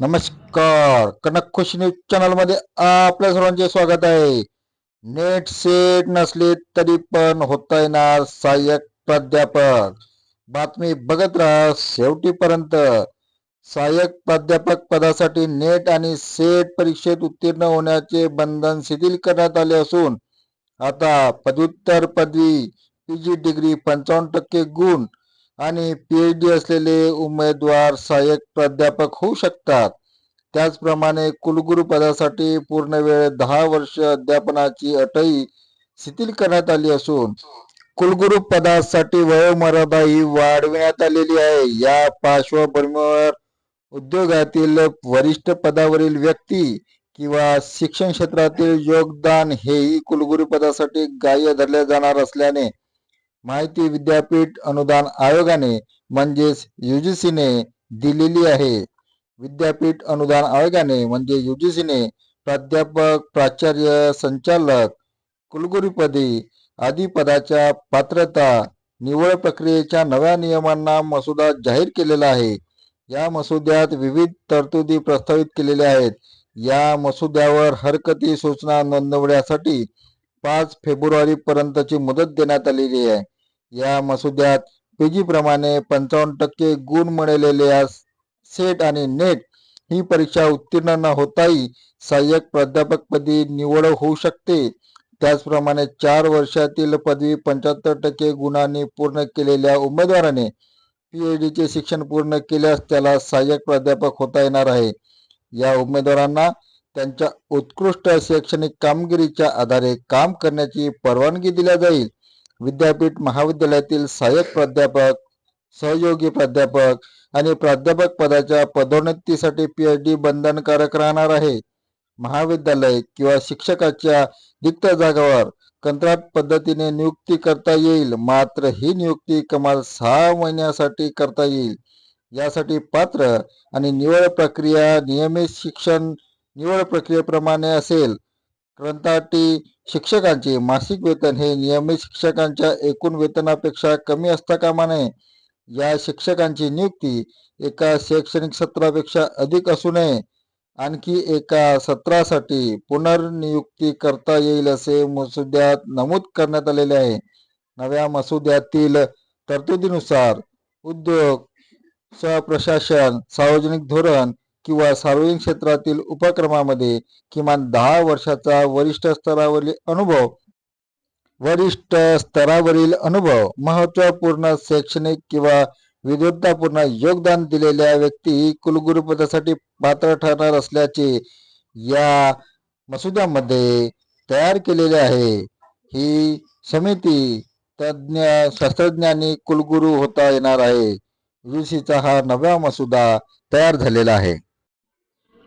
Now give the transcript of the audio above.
नमस्कार. कनक खुश न्यूज चॅनलमध्ये आपल्या सर्वांचे स्वागत आहे. नेट सेट नसले तरी पण होता येणार सहाय्यक प्राध्यापक. बातमी बघत राहा शेवटीपर्यंत. सहाय्यक प्राध्यापक पदासाठी नेट आणि सेट परीक्षेत उत्तीर्ण होण्याचे बंधन शिथिल करण्यात आले असून आता पदव्युत्तर पदवी पीजी डिग्री पंचावन्न टक्के गुण आणि पीएचडी असलेले उमेदवार सहाय्यक प्राध्यापक होऊ शकतात. त्याचप्रमाणे कुलगुरू पदासाठी पूर्ण वेळ दहा वर्ष अध्यापनाची अटई शिथिल करण्यात आली असून कुलगुरू पदासाठी वयोमर्यादा ही वाढविण्यात आलेली आहे. या पार्श्वभूमीवर उद्योगातील वरिष्ठ पदावरील व्यक्ती किंवा शिक्षण क्षेत्रातील योगदान हेही कुलगुरू पदासाठी ग्राह्य धरले जाणार असल्याने माहिती विद्यापीठ अनुदान आयोगाने म्हणजेच युजीसीने दिलेली आहे. विद्यापीठ अनुदान आयोगाने म्हणजे युजीसीने प्राध्यापक प्राचार्य संचालक कुलगुरुपदी आदी पदाच्या पात्रता निवड प्रक्रियेच्या नव्या नियमांना मसुदा जाहीर केलेला आहे. या मसुद्यात विविध तरतुदी प्रस्तावित केलेल्या आहेत. या मसुद्यावर हरकती सूचना नोंदवण्यासाठी पाच फेब्रुवारी पर्यंतची मुदत देण्यात आलेली आहे. या मसुद्यात पीजी प्रमाणे पंचावन्न टक्के गुण मिळालेल्या सेट आणि नेट ही परीक्षा उत्तीर्ण न होताही सहाय्यक प्राध्यापकपदी निवड होऊ शकते. त्याचप्रमाणे चार वर्षातील पदवी पंच्याहत्तर टक्के गुणांनी पूर्ण केलेल्या उमेदवाराने पीएच चे शिक्षण पूर्ण केल्यास त्याला सहाय्यक प्राध्यापक होता येणार आहे. या उमेदवारांना त्यांच्या उत्कृष्ट शैक्षणिक कामगिरीच्या आधारे काम करण्याची परवानगी दिल्या जाईल. विद्यापीठ महाविद्यालयातील सहाय्यक प्राध्यापक सहयोगी प्राध्यापक आणि प्राध्यापक पदाच्या पदोन्नतीसाठी पीएचडी बंधनकारक राहणार आहे. महाविद्यालय किंवा शिक्षकाच्या रिक्त जागावर कंत्राट पद्धतीने नियुक्ती करता येईल. मात्र ही नियुक्ती कमाल सहा महिन्यासाठी करता येईल. यासाठी पात्र आणि निवड प्रक्रिया नियमित शिक्षण निवड प्रक्रियेप्रमाणे असेल. ग्रंथाटी शिक्षकांचे मासिक वेतन हे नियमित शिक्षकांच्या एकूण वेतनापेक्षा कमी असता कामा नये. या शिक्षकांची नियुक्ती एका शैक्षणिक सत्रापेक्षा अधिक असू नये. आणखी एका सत्रासाठी पुनर्नियुक्ती करता येईल असे मसुद्यात नमूद करण्यात आलेले आहे. नव्या मसुद्यातील तरतुदीनुसार उद्योग स्वप्रशासन सार्वजनिक धोरण किंवा सार्वजनिक क्षेत्रातील उपक्रमामध्ये किमान दहा वर्षाचा वरिष्ठ स्तरावरील अनुभव वरिष्ठ स्तरावरील अनुभव महत्त्वपूर्ण शैक्षणिक किंवा विद्वत्तापूर्ण योगदान दिलेल्या व्यक्ती कुलगुरुपदासाठी पात्र ठरणार असल्याचे या मसुद्यामध्ये तयार केलेले आहे. ही समिती तज्ज्ञ शास्त्रज्ञांनी कुलगुरू होता येणार आहे. युजीसीचा हा नवा मसुदा तयार झालेला आहे.